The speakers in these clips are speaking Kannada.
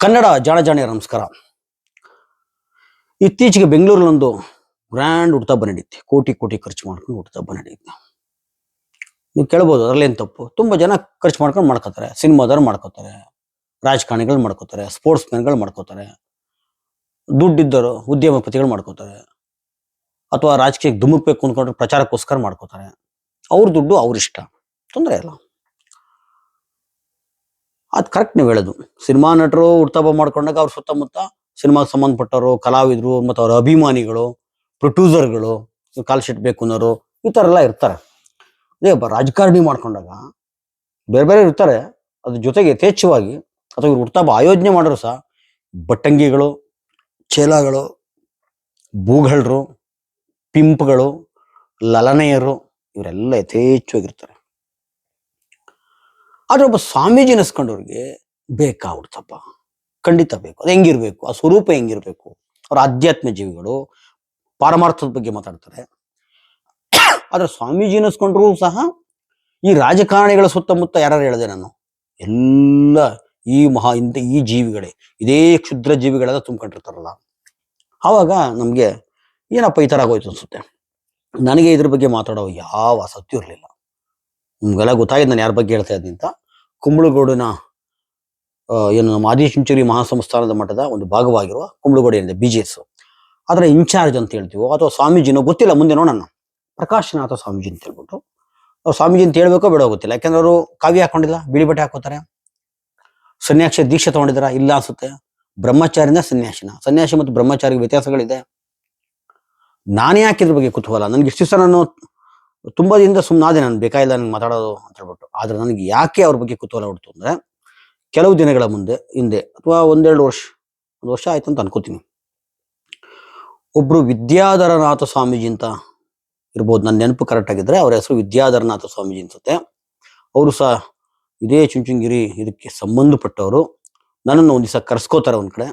ಕನ್ನಡ ಜಾಣ ನಮಸ್ಕಾರ. ಇತ್ತೀಚೆಗೆ ಬೆಂಗಳೂರಿನೊಂದು ಗ್ರ್ಯಾಂಡ್ ಹುಡ್ತಬ್ಬ ನಡೀತಿ. ಕೋಟಿ ಕೋಟಿ ಖರ್ಚು ಮಾಡ್ಕೊಂಡು ಹುಡ್ತಬ್ಬ ನಡೆಯುತ್ತೆ ನೀವು ಕೇಳ್ಬೋದು ಅದರಲ್ಲೇನು ತಪ್ಪು? ತುಂಬ ಜನ ಖರ್ಚು ಮಾಡ್ಕೊಂಡು ಮಾಡ್ಕೋತಾರೆ. ಸಿನಿಮಾದವ್ರು ಮಾಡ್ಕೋತಾರೆ. ರಾಜಕಾರಣಿಗಳು ಮಾಡ್ಕೋತಾರೆ. ಸ್ಪೋರ್ಟ್ಸ್ ಮ್ಯಾನ್ಗಳು ಮಾಡ್ಕೋತಾರೆ. ದುಡ್ಡಿದ್ದರು ಉದ್ಯಮಪತಿಗಳು ಮಾಡ್ಕೋತಾರೆ. ಅಥವಾ ರಾಜಕೀಯಕ್ಕೆ ಧುಮುಕ್ಬೇಕು ಅಂದ್ಕೊಂಡ್ರೆ ಪ್ರಚಾರಕ್ಕೋಸ್ಕರ ಮಾಡ್ಕೋತಾರೆ. ಅವ್ರ ದುಡ್ಡು ಅವ್ರ ಇಷ್ಟ. ತೊಂದರೆ ಇಲ್ಲ. ಅದು ಕರೆಕ್ಟ್ ನೀವು ಹೇಳೋದು. ಸಿನಿಮಾ ನಟರು ಹುಟ್ಟುಹಬ್ಬ ಮಾಡ್ಕೊಂಡಾಗ ಅವ್ರ ಸುತ್ತಮುತ್ತ ಸಿನಿಮಾಗೆ ಸಂಬಂಧಪಟ್ಟವರು, ಕಲಾವಿದರು ಮತ್ತು ಅವರ ಅಭಿಮಾನಿಗಳು ಪ್ರೊಡ್ಯೂಸರ್ಗಳು ಕಾಲ್ ಶೀಟ್ ಬೇಕು ಅನ್ನೋರು ಈ ಥರ ಎಲ್ಲ ಇರ್ತಾರೆ. ಅದೇ ರಾಜಕಾರಣಿ ಮಾಡ್ಕೊಂಡಾಗ ಬೇರೆ ಬೇರೆ ಇರ್ತಾರೆ. ಅದ್ರ ಜೊತೆಗೆ ಯಥೇಚ್ಛವಾಗಿ ಅಥವಾ ಇವ್ರು ಹುಟ್ಟುಹಬ್ಬ ಆಯೋಜನೆ ಮಾಡೋರು ಸಹ ಬಟ್ಟಂಗಿಗಳು, ಚೇಲಾಗಳು ಭೂಗಳರು ಪಿಂಪ್ಗಳು, ಲಲನೆಯರು ಇವರೆಲ್ಲ ಯಥೇಚ್ಛವಾಗಿರ್ತಾರೆ. ಆದ್ರೆ ಒಬ್ಬ ಸ್ವಾಮೀಜಿ ನೆಸ್ಕೊಂಡವ್ರಿಗೆ ಬೇಕಾ ಹುಡ್ತಪ್ಪ ಖಂಡಿತ ಬೇಕು. ಅದು ಹೆಂಗಿರ್ಬೇಕು? ಆ ಸ್ವರೂಪ ಹೆಂಗಿರ್ಬೇಕು? ಅವ್ರ ಆಧ್ಯಾತ್ಮ ಜೀವಿಗಳು ಪಾರಮಾರ್ಥದ ಬಗ್ಗೆ ಮಾತಾಡ್ತಾರೆ. ಆದ್ರೆ ಸ್ವಾಮೀಜಿ ಅನಿಸ್ಕೊಂಡ್ರು ಸಹ ಈ ರಾಜಕಾರಣಿಗಳ ಸುತ್ತಮುತ್ತ ಯಾರು ಹೇಳಿದೆ ನಾನು? ಎಲ್ಲ ಈ ಮಹಾ, ಇಂಥ ಈ ಜೀವಿಗಳೇ. ಇದೇ ಕ್ಷುದ್ರ ಜೀವಿಗಳೆಲ್ಲ ತುಂಬ್ಕೊಂಡಿರ್ತಾರಲ್ಲ. ಆವಾಗ ನಮಗೆ ಏನಪ್ಪ ಈ ತರ ಆಗೋಯ್ತು ಅನ್ಸುತ್ತೆ? ನನಗೆ ಇದ್ರ ಬಗ್ಗೆ ಮಾತಾಡೋ ಯಾವ ಆಸಕ್ತಿ ಇರಲಿಲ್ಲ. ನಿಮ್ಗೆಲ್ಲ ಗೊತ್ತಾಗಿದೆ ನಾನು ಯಾರ ಬಗ್ಗೆ ಹೇಳ್ತಾ ಇದ್ದೀನಿ ಅಂತ ಕುಂಬಳಗೌಡನ ಏನು ನಮ್ಮ ಆದಿಚುಂಚುರಿ ಮಹಾಸಂಸ್ಥಾನದ ಮಠದ ಒಂದು ಭಾಗವಾಗಿರುವ ಕುಂಬಳಗೋಡಿ ಏನಿದೆ ಬಿ ಜಿ ಎಸ್ ಅದರ ಇನ್ಚಾರ್ಜ್ ಅಂತ ಹೇಳ್ತೀವೋ, ಅಥವಾ ಸ್ವಾಮೀಜಿನೋ ಗೊತ್ತಿಲ್ಲ, ಮುಂದೆ ನೋಡೋಣ. ಪ್ರಕಾಶನಾಥ ಸ್ವಾಮೀಜಿ ಅಂತ ಹೇಳ್ಬಿಟ್ಟು. ಸ್ವಾಮೀಜಿ ಅಂತ ಹೇಳ್ಬೇಕೋ ಬೇಡ ಗೊತ್ತಿಲ್ಲ, ಯಾಕೆಂದ್ರೆ ಅವರು ಕಾವ್ಯ ಹಾಕೊಂಡಿಲ್ಲ ಬಿಳಿ ಬಟ್ಟೆ ಹಾಕೋತಾರೆ. ಸನ್ಯಾಸಿ ದೀಕ್ಷೆ ತಗೊಂಡಿದಾರ ಇಲ್ಲ ಅನ್ಸುತ್ತೆ. ಬ್ರಹ್ಮಚಾರಿನ ಸನ್ಯಾಸಿನ. ಸನ್ಯಾಸಿ ಮತ್ತು ಬ್ರಹ್ಮಚಾರಿಗೆ ವ್ಯತ್ಯಾಸಗಳಿದೆ. ನಾನೇ ಯಾಕೆ ಇದ್ರ ಬಗ್ಗೆ ಕುತೂಹಲ? ನನಗೆ ಇಷ್ಟು ನಾನು ತುಂಬಾ ದಿನದಿಂದ ಸುಮ್ಮನಾದೆ ನಾನು ಬೇಕಾಗಿಲ್ಲ ನನಗೆ ಮಾತಾಡೋದು ಅಂತ ಹೇಳ್ಬಿಟ್ಟು. ಆದ್ರೆ ನನಗೆ ಯಾಕೆ ಅವ್ರ ಬಗ್ಗೆ ಕುತೂಹಲ ಹುಡ್ತು ಅಂದ್ರೆ ಕೆಲವು ದಿನಗಳ ಮುಂದೆ, ಹಿಂದೆ ಅಥವಾ ಒಂದೆರಡು ವರ್ಷ, ಒಂದು ವರ್ಷ ಆಯ್ತು ಅಂತ ಅನ್ಕೋತೀನಿ. ಒಬ್ರು ವಿದ್ಯಾಧರನಾಥ ಸ್ವಾಮೀಜಿ ಅಂತ ಇರ್ಬೋದು, ನನ್ನ ನೆನಪು ಕರೆಕ್ಟ್ ಆಗಿದ್ರೆ ಅವ್ರ ಹೆಸರು ವಿದ್ಯಾಧರನಾಥ ಸ್ವಾಮೀಜಿ ಅನ್ಸುತ್ತೆ. ಅವರು ಸಹ ಇದೇ ಚುಂಚುಂಗಿರಿ ಇದಕ್ಕೆ ಸಂಬಂಧಪಟ್ಟವರು. ನನ್ನನ್ನು ಒಂದ್ ದಿವಸ ಕರ್ಸ್ಕೋತಾರೆ ಒಂದ್ ಕಡೆ.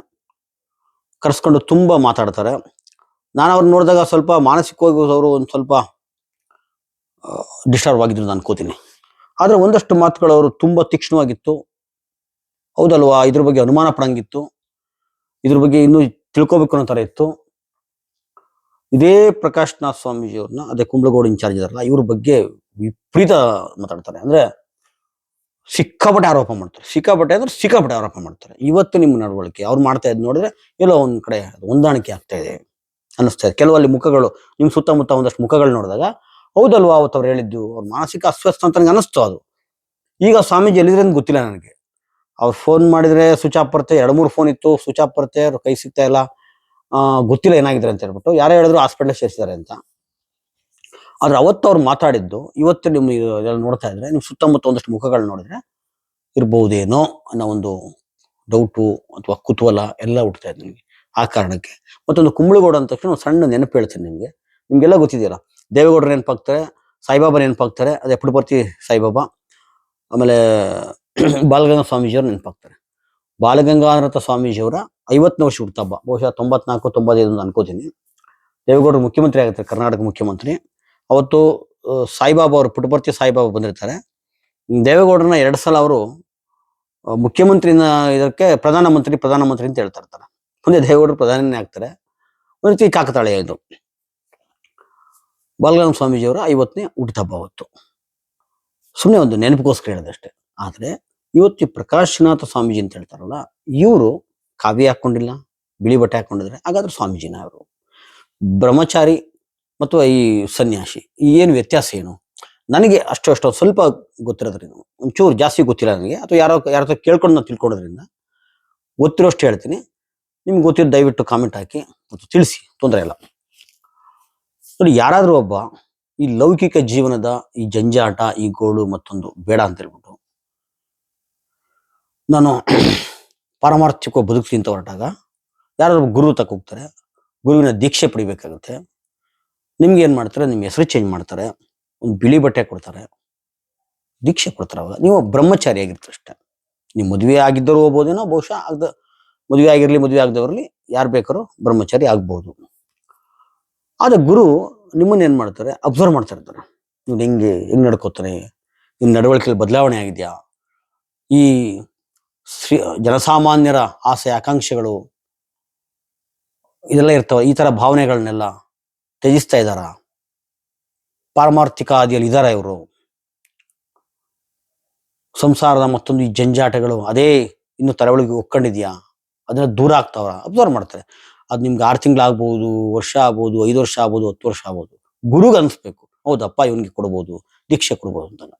ಕರ್ಸ್ಕೊಂಡು ತುಂಬಾ ಮಾತಾಡ್ತಾರೆ. ನಾನು ಅವ್ರನ್ನ ನೋಡಿದಾಗ ಸ್ವಲ್ಪ ಮಾನಸಿಕವಾಗಿ ಅವರು ಒಂದು ಸ್ವಲ್ಪ ಡಿಸ್ಟರ್ಬ್ ಆಗಿದ್ರು ನಾನು ಅನ್ಕೋತೀನಿ. ಆದ್ರೆ ಒಂದಷ್ಟು ಮಾತುಗಳು ಅವರು ತುಂಬಾ ತೀಕ್ಷ್ಣವಾಗಿತ್ತು. ಹೌದಲ್ವಾ? ಇದ್ರ ಬಗ್ಗೆ ಅನುಮಾನ ಪಡಂಗಿತ್ತು. ಇದ್ರ ಬಗ್ಗೆ ಇನ್ನೂ ತಿಳ್ಕೊಬೇಕು ಅನ್ನೋ ಥರ ಇತ್ತು. ಇದೇ ಪ್ರಕಾಶ್ನಾಥ್ ಸ್ವಾಮೀಜಿಯವ್ರನ್ನ, ಅದೇ ಕುಂಬ್ಳಗೌಡ ಇನ್ಚಾರ್ಜ್ ಇದಾರಲ್ಲ, ಇವ್ರ ಬಗ್ಗೆ ವಿಪರೀತ ಮಾತಾಡ್ತಾರೆ. ಅಂದ್ರೆ ಸಿಕ್ಕಾಪಟ್ಟೆ ಆರೋಪ ಮಾಡ್ತಾರೆ. ಸಿಕ್ಕಾಪಟ್ಟೆ ಅಂದ್ರೆ ಸಿಕ್ಕಾಪಟ್ಟೆ ಆರೋಪ ಮಾಡ್ತಾರೆ. ಇವತ್ತು ನಿಮ್ಮ ನಡವಳಿಕೆ, ಅವ್ರು ಮಾಡ್ತಾ ಇದ್ ನೋಡಿದ್ರೆ ಎಲ್ಲೋ ಒಂದ್ ಕಡೆ ಹೊಂದಾಣಿಕೆ ಆಗ್ತಾ ಇದೆ ಅನ್ನಿಸ್ತಾ ಇದೆ. ಕೆಲವಲ್ಲಿ ಮುಖಗಳು ನಿಮ್ಮ ಸುತ್ತಮುತ್ತ ಒಂದಷ್ಟು ಮುಖಗಳು ನೋಡಿದಾಗ ಹೌದಲ್ವಾ ಅವತ್ತು ಅವ್ರು ಹೇಳಿದ್ದು? ಅವ್ರ ಮಾನಸಿಕ ಅಸ್ವಸ್ಥ ಅಂತ ನನಗೆ ಅನಿಸ್ತು ಅದು. ಈಗ ಸ್ವಾಮೀಜಿ ಎಲ್ಲಿದ್ರೆ ಅಂತ ಗೊತ್ತಿಲ್ಲ ನನಗೆ. ಅವ್ರು ಫೋನ್ ಮಾಡಿದ್ರೆ ಸ್ವಿಚ್ ಆಫ್ ಬರುತ್ತೆ, ಎರಡು ಮೂರು ಫೋನ್ ಇತ್ತು ಸ್ವಿಚ್ ಆಫ್ ಬರುತ್ತೆ, ಅವ್ರು ಕೈ ಸಿಗ್ತಾ ಇಲ್ಲ. ಗೊತ್ತಿಲ್ಲ ಏನಾಗಿದ್ರೆ ಅಂತ ಹೇಳ್ಬಿಟ್ಟು. ಯಾರೋ ಹೇಳಿದ್ರು ಹಾಸ್ಪಿಟಲ್ ಸೇರಿಸಿದ್ದಾರೆ ಅಂತ. ಆದ್ರೆ ಅವತ್ತು ಅವ್ರು ಮಾತಾಡಿದ್ದು, ಇವತ್ತು ನಿಮ್ಮ ಇದೆಲ್ಲ ನೋಡ್ತಾ ಇದ್ರೆ ನಿಮ್ಮ ಸುತ್ತಮುತ್ತ ಒಂದಷ್ಟು ಮುಖಗಳು ನೋಡಿದ್ರೆ ಇರ್ಬಹುದೇನೋ ಅನ್ನೋ ಒಂದು ಡೌಟು ಅಥವಾ ಕುತೂಹಲ ಎಲ್ಲ ಹುಟ್ತಾ ಇದೆ ನಿಮಗೆ ಆ ಕಾರಣಕ್ಕೆ. ಮತ್ತೊಂದು ಕುಂಬಳಗೋಡು ಅಂತ ತಕ್ಷಣ ಸಣ್ಣ ನೆನಪು ಹೇಳ್ತೀನಿ ನಿಮಗೆ. ನಿಮಗೆಲ್ಲ ಗೊತ್ತಿದೆಯಲ್ಲ? ದೇವೇಗೌಡರು ನೆನಪಾಗ್ತಾರೆ, ಸಾಯಿಬಾಬಾ ನೆನಪಾಗ್ತಾರೆ, ಅದೇ ಪುಟಪರ್ತಿ ಸಾಯಿಬಾಬಾ. ಆಮೇಲೆ ಬಾಲಗಂಗಾ ಸ್ವಾಮೀಜಿಯವರು ನೆನಪಾಗ್ತಾರೆ. ಬಾಲಗಂಗಾಧರನಾಥ ಸ್ವಾಮೀಜಿಯವರ ಐವತ್ತನೇ ವರ್ಷ ಹುಟ್ಟುಹಬ್ಬ ಬಹುಶಃ ತೊಂಬತ್ನಾಲ್ಕು, ತೊಂಬತ್ತೈದು ಅಂತ ಅನ್ಕೋತೀನಿ. ದೇವೇಗೌಡರು ಮುಖ್ಯಮಂತ್ರಿ ಆಗಿರ್ತಾರೆ, ಕರ್ನಾಟಕ ಮುಖ್ಯಮಂತ್ರಿ. ಅವತ್ತು ಸಾಯಿಬಾಬಾ ಅವರು ಪುಟಪರ್ತಿ ಸಾಯಿಬಾಬಾ ಬಂದಿರ್ತಾರೆ. ದೇವೇಗೌಡರನ್ನ ಎರಡು ಸಲ ಅವರು ಮುಖ್ಯಮಂತ್ರಿನ ಇದಕ್ಕೆ ಪ್ರಧಾನಮಂತ್ರಿ ಪ್ರಧಾನಮಂತ್ರಿ ಅಂತ ಹೇಳ್ತಾ ಇರ್ತಾರೆ. ಮುಂದೆ ದೇವೇಗೌಡರು ಪ್ರಧಾನಿನೇ ಆಗ್ತಾರೆ. ಒಂದು ರೀತಿ ಕಾಕತಾಳೀಯ ಇದು. ಬಾಲಗಂಗ ಸ್ವಾಮೀಜಿಯವರ ಐವತ್ತನೇ ಹುಟ್ಟುಹಬ್ಬ ಅವತ್ತು ಸುಮ್ಮನೆ ಒಂದು ನೆನಪಿಗೋಸ್ಕರ ಹೇಳಿದಷ್ಟೇ ಆದರೆ ಇವತ್ತು ಪ್ರಕಾಶನಾಥ ಸ್ವಾಮೀಜಿ ಅಂತ ಹೇಳ್ತಾರಲ್ಲ, ಇವರು ಕಾವ್ಯ ಹಾಕೊಂಡಿಲ್ಲ, ಬಿಳಿ ಬಟ್ಟೆ ಹಾಕೊಂಡಿದ್ರೆ ಹಾಗಾದ್ರೆ ಸ್ವಾಮೀಜಿನ ಅವರು ಬ್ರಹ್ಮಚಾರಿ ಮತ್ತು ಈ ಸನ್ಯಾಸಿ ಏನು ವ್ಯತ್ಯಾಸ ಏನು? ನನಗೆ ಅಷ್ಟು ಅಷ್ಟು ಸ್ವಲ್ಪ ಗೊತ್ತಿರೋದ್ರಿಂದ, ಒಂಚೂರು ಜಾಸ್ತಿ ಗೊತ್ತಿಲ್ಲ ನನಗೆ, ಅಥವಾ ಯಾರೋ ಯಾರ ಹತ್ರ ಕೇಳ್ಕೊಂಡು ನಾನು ತಿಳ್ಕೊಡೋದ್ರಿಂದ ಗೊತ್ತಿರೋಷ್ಟು ಹೇಳ್ತೀನಿ. ನಿಮ್ಗೆ ಗೊತ್ತಿರೋ ದಯವಿಟ್ಟು ಕಾಮೆಂಟ್ ಹಾಕಿ ಮತ್ತು ತಿಳಿಸಿ, ತೊಂದರೆ ಇಲ್ಲ. ನೋಡಿ, ಯಾರಾದರೂ ಒಬ್ಬ ಈ ಲೌಕಿಕ ಜೀವನದ ಈ ಜಂಜಾಟ, ಈ ಗೋಳು ಮತ್ತೊಂದು ಬೇಡ ಅಂತ ಹೇಳ್ಬಿಟ್ಟು ನಾನು ಪಾರಮಾರ್ಥಿಕ ಅಂತ ಹೊರಟಾಗ ಯಾರಾದ್ರೂ ಗುರು ತಕ್ಕ ಹೋಗ್ತಾರೆ, ಗುರುವಿನ ದೀಕ್ಷೆ ಪಡಿಬೇಕಾಗುತ್ತೆ. ನಿಮ್ಗೆ ಏನ್ ಮಾಡ್ತಾರೆ, ನಿಮ್ಮ ಹೆಸರು ಚೇಂಜ್ ಮಾಡ್ತಾರೆ, ಒಂದು ಬಿಳಿ ಬಟ್ಟೆ ಕೊಡ್ತಾರೆ, ದೀಕ್ಷೆ ಕೊಡ್ತಾರೆ ಅವಾಗ. ನೀವು ಬ್ರಹ್ಮಚಾರಿ ಆಗಿರ್ತೀರ ಅಷ್ಟೇ. ನೀವು ಮದುವೆ ಆಗಿದ್ದರೂ ಹೋಗ್ಬೋದೇನೋ, ಬಹುಶಃ ಆಗದ ಮದುವೆ ಆಗಿರಲಿ, ಮದುವೆ ಆಗದವ್ರಲ್ಲಿ ಯಾರು ಬೇಕಾದ್ರೂ ಬ್ರಹ್ಮಚಾರಿ ಆಗ್ಬಹುದು ಆದ್ರೆ ಗುರು ನಿಮ್ಮನ್ನ ಏನು ಮಾಡ್ತಾರೆ? ಅಬ್ಸರ್ವ್ ಮಾಡ್ತಾ ಇರ್ತಾರೆ. ನೀವು ಹೆಂಗೆ, ಹೆಂಗ್ ನಡ್ಕೋತಾನೆ ನಿಮ್ಮ ನಡವಳಿಕೆಯಲ್ಲಿ ಬದಲಾವಣೆ ಆಗಿದ್ಯಾ? ಈ ಶ್ರೀ ಜನಸಾಮಾನ್ಯರ ಆಸೆ, ಆಕಾಂಕ್ಷೆಗಳು ಇದೆಲ್ಲ ಇರ್ತವೆ, ಈ ತರ ಭಾವನೆಗಳನ್ನೆಲ್ಲ ತ್ಯಜಿಸ್ತಾ ಇದ್ದಾರ? ಪಾರಮಾರ್ಥಿಕ ಆದಿಯಲ್ಲಿ ಇವರು? ಸಂಸಾರದ ಮತ್ತೊಂದು ಈ ಜಂಜಾಟಗಳು, ಅದೇ ಇನ್ನು ತಲೆಯೊಳಗೆ ಒಕ್ಕೊಂಡಿದ್ಯಾ? ಅದನ್ನ ದೂರ ಆಗ್ತಾವ್ರ? ಅಬ್ಸರ್ವ್ ಮಾಡ್ತಾರೆ. ಅದು ನಿಮ್ಗೆ ಆರು ತಿಂಗಳಾಗ್ಬೋದು, ವರ್ಷ ಆಗ್ಬೋದು, ಐದು ವರ್ಷ ಆಗ್ಬೋದು, ಹತ್ತು ವರ್ಷ ಆಗ್ಬೋದು. ಗುರುಗೆ ಅನ್ಸ್ಬೇಕು. ಹೌದಪ್ಪ, ಇವನಿಗೆ ಕೊಡ್ಬೋದು, ದೀಕ್ಷೆ ಕೊಡ್ಬೋದು ಅಂತ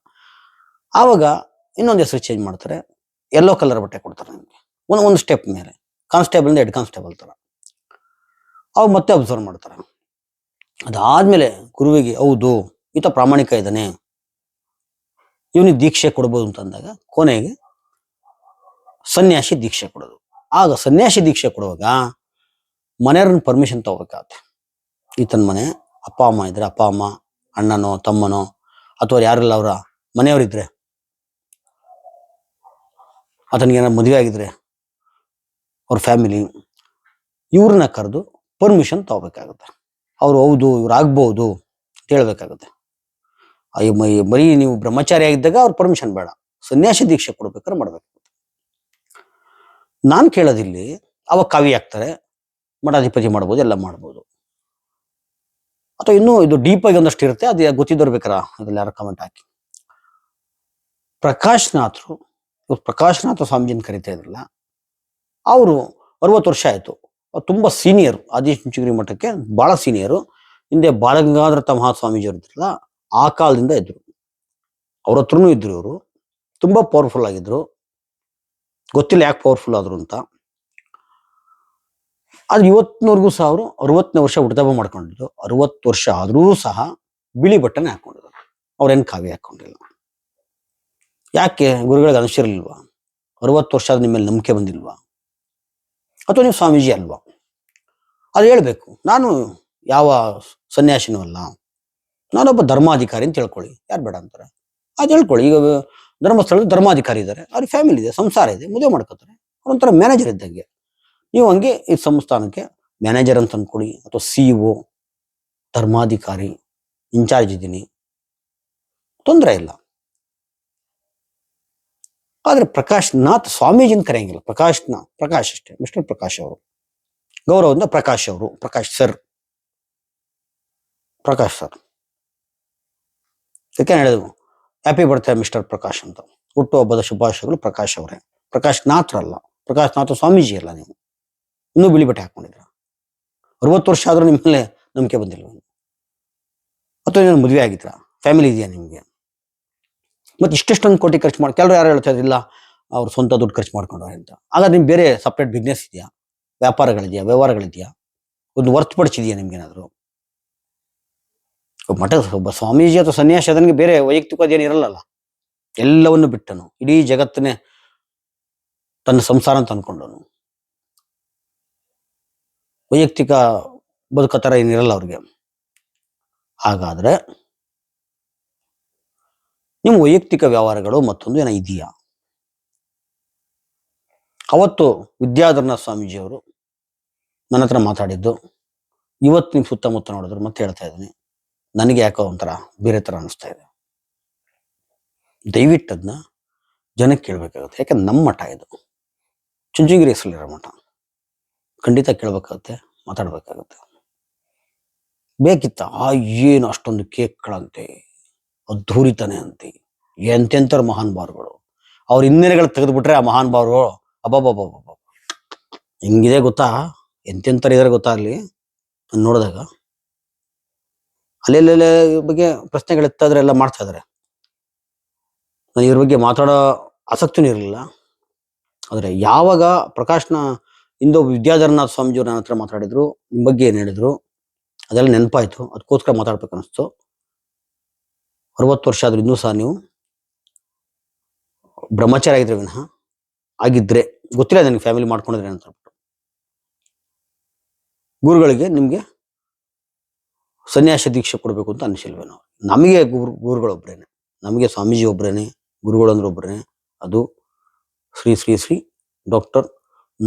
ಆವಾಗ ಇನ್ನೊಂದು ಹೆಸರು ಚೇಂಜ್ ಮಾಡ್ತಾರೆ. ಎಲ್ಲೋ ಕಲರ್ ಬಟ್ಟೆ ಕೊಡ್ತಾರೆ ನಿಮಗೆ. ಒಂದು ಒಂದು ಸ್ಟೆಪ್ ಮೇಲೆ. ಕಾನ್ಸ್ಟೇಬಲ್ ಇಂದ ಹೆಡ್ ಕಾನ್ಸ್ಟೇಬಲ್ ತರ. ಅವಾಗ ಮತ್ತೆ ಅಬ್ಸರ್ವ್ ಮಾಡ್ತಾರೆ. ಅದಾದ್ಮೇಲೆ ಗುರುವಿಗೆ, ಹೌದು ಈತ ಪ್ರಾಮಾಣಿಕ ಇದ್ದಾನೆ. ಇವನಿಗೆ ದೀಕ್ಷೆ ಕೊಡ್ಬೋದು ಅಂತಂದಾಗ ಕೊನೆಗೆ ಸನ್ಯಾಸಿ ದೀಕ್ಷೆ ಕೊಡೋದು. ಆಗ ಸನ್ಯಾಸಿ ದೀಕ್ಷೆ ಕೊಡುವಾಗ ಮನೆಯವ್ರನ್ನ ಪರ್ಮಿಷನ್ ತಗೋಬೇಕಾಗತ್ತೆ. ಈತನ ಮನೆ ಅಪ್ಪ, ಅಮ್ಮ ಇದ್ರೆ ಅಪ್ಪ, ಅಮ್ಮ, ಅಣ್ಣನೋ, ತಮ್ಮನೋ, ಅಥವಾ ಯಾರೆಲ್ಲ ಅವರ, ಮನೆಯವರಿದ್ರೆ, ಆತನಿಗೆ ಮದುವೆ ಆಗಿದ್ರೆ, ಅವ್ರ ಫ್ಯಾಮಿಲಿ ಇವ್ರನ್ನ ಕರೆದು ಪರ್ಮಿಷನ್ ತಗೋಬೇಕಾಗುತ್ತೆ. ಅವ್ರು ಹೌದು, ಇವ್ರು ಆಗ್ಬೋದು ಹೇಳ್ಬೇಕಾಗುತ್ತೆ. ಬರೀ ನೀವು ಬ್ರಹ್ಮಚಾರಿ ಆಗಿದ್ದಾಗ ಅವ್ರ ಪರ್ಮಿಷನ್ ಬೇಡ. ಸನ್ಯಾಸಿ ದೀಕ್ಷೆ ಕೊಡ್ಬೇಕಾದ್ರೆ ಮಾಡ್ಬೇಕಾಗುತ್ತೆ. ನಾನು ಕೇಳೋದಿಲ್ಲಿ ಅವಾಗ ಕವಿ ಆಗ್ತಾರೆ ಮಠಾಧಿಪತಿ ಮಾಡ್ಬೋದು, ಎಲ್ಲ ಮಾಡ್ಬೋದು. ಅಥವಾ ಇನ್ನೂ ಇದು ಡೀಪ್ ಆಗಿ ಒಂದಷ್ಟು ಇರುತ್ತೆ, ಅದು ಗೊತ್ತಿದ್ದವ್ರು ಅದ್ರಲ್ಲಿ ಯಾರು ಕಮೆಂಟ್ ಹಾಕಿ. ಪ್ರಕಾಶ್ನಾಥರು ಪ್ರಕಾಶ್ನಾಥ ಸ್ವಾಮೀಜಿನ ಕರಿತಾ ಇದ್ರಲ್ಲ, ಅವರು ಅರವತ್ತು ವರ್ಷ ಆಯಿತು. ತುಂಬ ಸೀನಿಯರು ಆದಿಚುಂಚನಗಿರಿ ಮಠಕ್ಕೆ ಬಹಳ ಸೀನಿಯರು ಹಿಂದೆ ಬಾಲಗಂಗಾಧರ ಮಹಾಸ್ವಾಮೀಜಿಯವರು ಇದ್ರಲ್ಲ, ಆ ಕಾಲದಿಂದ ಇದ್ರು. ಅವ್ರ ಹತ್ರನೂ ಇದ್ರು ಇವರು. ತುಂಬ ಪವರ್ಫುಲ್ ಆಗಿದ್ರು. ಗೊತ್ತಿಲ್ಲ ಯಾಕೆ ಪವರ್ಫುಲ್ ಆದ್ರು ಅಂತ. ಆದ್ರೆ ಇವತ್ತಿನವರೆಗೂ ಸಹ ಅವರು ಅರವತ್ತನೇ ವರ್ಷ ಹುಟ್ಟದಬ್ಬ ಮಾಡ್ಕೊಂಡಿದ್ದು ಅರವತ್ತು ವರ್ಷ ಆದರೂ ಸಹ ಬಿಳಿ ಬಟ್ಟನೆ ಹಾಕೊಂಡಿದ್ರು. ಅವ್ರೇನು ಕಾವ್ಯ ಹಾಕೊಂಡಿಲ್ಲ. ಯಾಕೆ ಗುರುಗಳಿಗೆ ಅನಿಸಿರ್ಲಿಲ್ವಾ ಅರವತ್ತು ವರ್ಷ ಆದ ನಿಮ್ಮಲ್ಲಿ ಮೇಲೆ ನಂಬಿಕೆ ಬಂದಿಲ್ವಾ? ಅಥವಾ ನೀವು ಸ್ವಾಮೀಜಿ ಅಲ್ವಾ? ಅದು ಹೇಳ್ಬೇಕು. ನಾನು ಯಾವ ಸನ್ಯಾಸಿನೂ ಅಲ್ಲ. ನಾನೊಬ್ಬ ಧರ್ಮಾಧಿಕಾರಿ ಅಂತ ಹೇಳ್ಕೊಳ್ಳಿ. ಯಾರು ಬೇಡ ಅಂತಾರೆ. ಅದು ಹೇಳ್ಕೊಳ್ಳಿ. ಈಗ ಧರ್ಮಸ್ಥಳದ ಧರ್ಮಾಧಿಕಾರಿ ಇದ್ದಾರೆ ಅವ್ರಿಗೆ ಫ್ಯಾಮಿಲಿ ಇದೆ, ಸಂಸಾರ ಇದೆ, ಮದುವೆ ಮಾಡ್ಕೋತಾರೆ. ಅವ್ರೊಂಥರ ಮ್ಯಾನೇಜರ್ ಇದ್ದಂಗೆ. ನೀವು ಹಂಗೆ ಈ ಸಂಸ್ಥಾನಕ್ಕೆ ಮ್ಯಾನೇಜರ್ ಅಂತ ಅಂದ್ಕೊಡಿ ಅಥವಾ ಸಿ ಒ ಧರ್ಮಾಧಿಕಾರಿ ಇನ್ಚಾರ್ಜ್ ಇದ್ದೀನಿ. ತೊಂದರೆ ಇಲ್ಲ. ಆದ್ರೆ ಪ್ರಕಾಶ್ ನಾಥ್ ಸ್ವಾಮೀಜಿನ ಕರೆಯಂಗಿಲ್ಲ ಪ್ರಕಾಶ್ ನಾ, ಪ್ರಕಾಶ್ ಅಷ್ಟೇ, ಮಿಸ್ಟರ್ ಪ್ರಕಾಶ್ ಅವರು. ಗೌರವದಿಂದ ಪ್ರಕಾಶ್ ಅವರು, ಪ್ರಕಾಶ್ ಸರ್. ಪ್ರಕಾಶ್ ಸರ್. ಅದಕ್ಕೆ ಹೇಳಿದ್ರು ಹ್ಯಾಪಿ ಬರ್ತಾರೆ ಮಿಸ್ಟರ್ ಪ್ರಕಾಶ್ ಅಂತ. ಹುಟ್ಟುಹಬ್ಬದ ಶುಭಾಶಯಗಳು ಪ್ರಕಾಶ್ ಅವರೇ. ಪ್ರಕಾಶ್ ನಾಥ್ರಲ್ಲ. ಪ್ರಕಾಶ್ ನಾಥ್ ಸ್ವಾಮೀಜಿ ಅಲ್ಲ ನೀವು. ಇನ್ನೂ ಬಿಳಿ ಬಟ್ಟೆ ಹಾಕೊಂಡಿದ್ರ ಅರವತ್ತು ವರ್ಷ ಆದ್ರೂ ನಿಮ್ಮ ಮೇಲೆ ನಂಬಿಕೆ ಬಂದಿಲ್ಲ ಅಥವಾ ನೀವು ಮದುವೆ ಆಗಿದ್ರ? ಫ್ಯಾಮಿಲಿ ಇದೆಯಾ ನಿಮಗೆ? ಮತ್ತೆ ಇಷ್ಟೆಷ್ಟೊಂದು ಕೋಟಿ ಖರ್ಚು ಮಾಡಿ, ಕೆಲವರು ಯಾರು ಹೇಳ್ತಾ ಇದ್ರಿಲ್ಲ ಅವ್ರು ಸ್ವಂತ ದುಡ್ಡು ಖರ್ಚು ಮಾಡ್ಕೊಂಡವ್ರೆ ಅಂತ. ಆಗ ನಿಮ್ಗೆ ಬೇರೆ ಸಪ್ರೇಟ್ ಬಿಸ್ನೆಸ್ ಇದೆಯಾ? ವ್ಯಾಪಾರಗಳಿದೆಯಾ? ವ್ಯವಹಾರಗಳಿದೆಯಾ? ಒಂದು ಹೊರತುಪಡಿಸಿದೆಯಾ ನಿಮ್ಗೇನಾದರೂ? ಒಬ್ಬ ಮಠ ಒಬ್ಬ ಸ್ವಾಮೀಜಿ ಅಥವಾ ಸನ್ಯಾಸಿ ಅದನಿಗೆ ಬೇರೆ ವೈಯಕ್ತಿಕವಾದೇನು ಇರಲ್ಲಲ್ಲ? ಎಲ್ಲವನ್ನು ಬಿಟ್ಟನು. ಇಡೀ ಜಗತ್ತನ್ನೇ ತನ್ನ ಸಂಸಾರ ಅಂತ ಅನ್ಕೊಂಡವನು ವೈಯಕ್ತಿಕ ಬದುಕೋ ಥರ ಏನಿರಲ್ಲ ಅವ್ರಿಗೆ. ಹಾಗಾದ್ರೆ ನಿಮ್ಮ ವೈಯಕ್ತಿಕ ವ್ಯವಹಾರಗಳು ಮತ್ತೊಂದು ಏನೋ ಇದೆಯಾ? ಅವತ್ತು ವಿದ್ಯಾಧರಣ ಸ್ವಾಮೀಜಿಯವರು ನನ್ನ ಹತ್ರ ಮಾತಾಡಿದ್ದು, ಇವತ್ತು ನಿಮ್ಮ ಸುತ್ತಮುತ್ತ ನೋಡಿದ್ರು ಮತ್ತೆ ಹೇಳ್ತಾ ಇದ್ದೀನಿ. ನನಗೆ ಯಾಕೋ ಒಂಥರ ಬೇರೆ ಥರ ಅನಿಸ್ತಾ ಇದೆ. ದಯವಿಟ್ಟು ಅದನ್ನ ಜನಕ್ಕೆ ಕೇಳಬೇಕಾಗುತ್ತೆ. ಯಾಕಂದ್ರೆ ನಮ್ಮ ಮಠ ಇದು. ಚುಂಚುಗಿರಿ ಹೆಸರಲ್ಲಿರೋ ಮಠ. ಖಂಡಿತ ಕೇಳಬೇಕಾಗುತ್ತೆ, ಮಾತಾಡ್ಬೇಕಾಗುತ್ತೆ. ಬೇಕಿತ್ತ, ಆ ಏನು ಅಷ್ಟೊಂದು ಕೇಕ್ಗಳಂತೆ, ಅದ್ಧೂರಿತಾನೆ ಅಂತೆ, ಎಂತೆಂಥವ್ರ ಮಹಾನ್ ಭಾವಗಳು ಅವ್ರ ಹಿನ್ನೆಲೆಗಳು ತೆಗೆದುಬಿಟ್ರೆ ಆ ಮಹಾನ್ ಭಾವಗಳು ಅಬ್ಬಬ್ಬಬ್ಬಬ್ಬ ಹೆಂಗಿದೆ ಗೊತ್ತಾ? ಎಂತೆಂಥವ್ರು ಇದಾರೆ ಗೊತ್ತಾ ಅಲ್ಲಿ? ನೋಡಿದಾಗ. ಅಲ್ಲೆಲ್ಲೆಲ್ಲ ಬಗ್ಗೆ ಪ್ರಶ್ನೆಗಳು ಎತ್ತಾದ್ರೆ ಎಲ್ಲ ಮಾಡ್ತಾ ಇದಾರೆ. ನಾನು ಇದ್ರ ಬಗ್ಗೆ ಮಾತಾಡೋ ಆಸಕ್ತಿನೂ ಇರಲಿಲ್ಲ. ಆದರೆ ಯಾವಾಗ ಪ್ರಕಾಶ್ನ ಇಂದು ವಿದ್ಯಾಧರನಾಥ ಸ್ವಾಮೀಜಿಯವ್ರು ನನ್ನ ಹತ್ರ ಮಾತಾಡಿದ್ರು ನಿಮ್ಮ ಬಗ್ಗೆ ಏನು ಹೇಳಿದ್ರು, ಅದೆಲ್ಲ ನೆನಪಾಯ್ತು ಅದಕ್ಕೋಸ್ಕರ ಮಾತಾಡ್ಬೇಕು ಅನಿಸ್ತು ಅರವತ್ತು ವರ್ಷ ಆದ್ರೂ ಇನ್ನೂ ಸಹ ನೀವು ಬ್ರಹ್ಮಚಾರಿ ಆಗಿದ್ರೆ ವಿನಃ ಆಗಿದ್ರೆ, ಗೊತ್ತಿಲ್ಲ ನನಗೆ ಫ್ಯಾಮಿಲಿ ಮಾಡ್ಕೊಂಡಿದ್ರೆ ಅಂತ ಹೇಳ್ಬಿಟ್ಟು ಗುರುಗಳಿಗೆ ನಿಮ್ಗೆ ಸನ್ಯಾಸ ದೀಕ್ಷೆ ಕೊಡಬೇಕು ಅಂತ ಅನಿಸಿಲ್ವೇನೋ. ನಮಗೆ ಗುರು ಗುರುಗಳೊಬ್ಬರೇನೆ ನಮಗೆ ಸ್ವಾಮೀಜಿ ಒಬ್ಬರೇನೆ ಗುರುಗಳಂದ್ರೆ ಒಬ್ಬರೇನೆ ಅದು ಶ್ರೀ ಶ್ರೀ ಶ್ರೀ ಡಾಕ್ಟರ್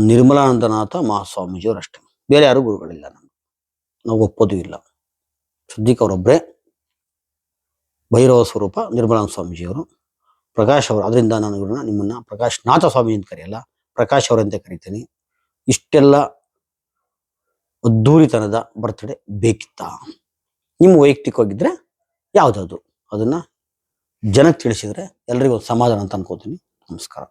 ನಿರ್ಮಲಾನಂದನಾಥ ಮಹಾಸ್ವಾಮೀಜಿಯವರು ಅಷ್ಟೇ. ಬೇರೆ ಯಾರು ಗುರುಗಳಿಲ್ಲ ನಮ್ಗೆ. ನಾವು ಒಪ್ಪೋದು ಇಲ್ಲ. ಸುದ್ದಿಕ್ ಅವರೊಬ್ಬರೇ ಭೈರವ ಸ್ವರೂಪ ನಿರ್ಮಲಾನಂದ ಸ್ವಾಮೀಜಿಯವರು. ಪ್ರಕಾಶ್ ಅವರು, ಅದರಿಂದ ನಾನು ಇವ್ರನ್ನ ನಿಮ್ಮನ್ನ ಪ್ರಕಾಶ್ ನಾಥ ಸ್ವಾಮಿ ಅಂತ ಕರೆಯಲ್ಲ, ಪ್ರಕಾಶ್ ಅವರಂತ ಕರಿತೀನಿ. ಇಷ್ಟೆಲ್ಲ ಅದ್ದೂರಿತನದ ಬರ್ತ್ಡೇ ಬೇಕಿತ್ತ? ನಿಮ್ಮ ವೈಯಕ್ತಿಕವಾಗಿದ್ರೆ ಯಾವುದಾದ್ರು. ಅದನ್ನ ಜನಕ್ಕೆ ತಿಳಿಸಿದ್ರೆ ಎಲ್ರಿಗೂ ಸಮಾಧಾನ ಅಂತ ಅನ್ಕೋತೀನಿ. ನಮಸ್ಕಾರ.